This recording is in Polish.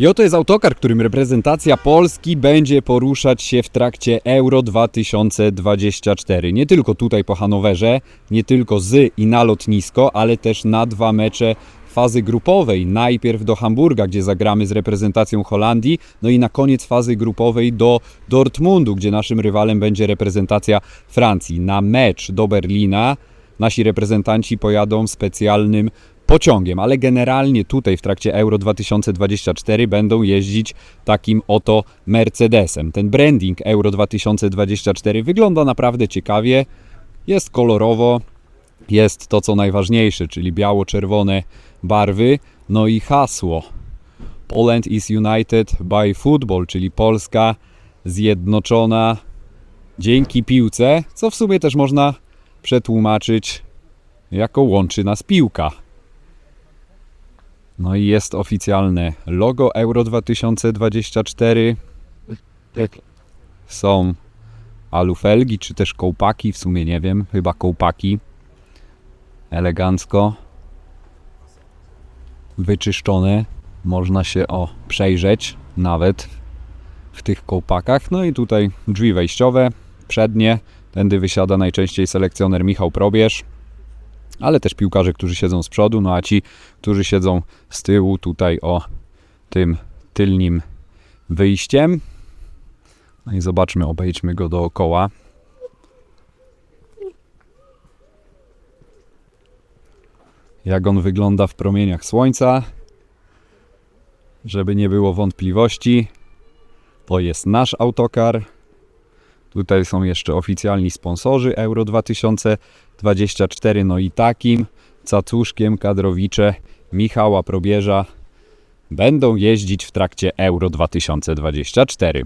I oto jest autokar, którym reprezentacja Polski będzie poruszać się w trakcie Euro 2024. Nie tylko tutaj po Hanowerze, nie tylko z i na lotnisko, ale też na dwa mecze fazy grupowej. Najpierw do Hamburga, gdzie zagramy z reprezentacją Holandii, no i na koniec fazy grupowej do Dortmundu, gdzie naszym rywalem będzie reprezentacja Francji. Na mecz do Berlina nasi reprezentanci pojadą specjalnym pociągiem, ale generalnie tutaj w trakcie Euro 2024 będą jeździć takim oto Mercedesem. Ten branding Euro 2024 wygląda naprawdę ciekawie, jest kolorowo, jest to co najważniejsze, czyli biało-czerwone barwy, no i hasło Poland is united by football, czyli Polska zjednoczona dzięki piłce, co w sumie też można przetłumaczyć jako łączy nas piłka. No i jest oficjalne logo Euro 2024. Są alufelgi, czy też kołpaki, w sumie nie wiem, chyba kołpaki. Elegancko. Wyczyszczone. Można się o przejrzeć nawet w tych kołpakach. No i tutaj drzwi wejściowe, przednie. Tędy wysiada najczęściej selekcjoner Michał Probierz ale też piłkarze, którzy siedzą z przodu, no a ci, którzy siedzą z tyłu, tutaj o tym tylnym wyjściem. No i zobaczmy, obejdźmy go dookoła. Jak on wygląda w promieniach słońca. Żeby nie było wątpliwości, to jest nasz autokar. Tutaj są jeszcze oficjalni sponsorzy Euro 2024, no i takim cacuszkiem kadrowicze Michała Probierza będą jeździć w trakcie Euro 2024.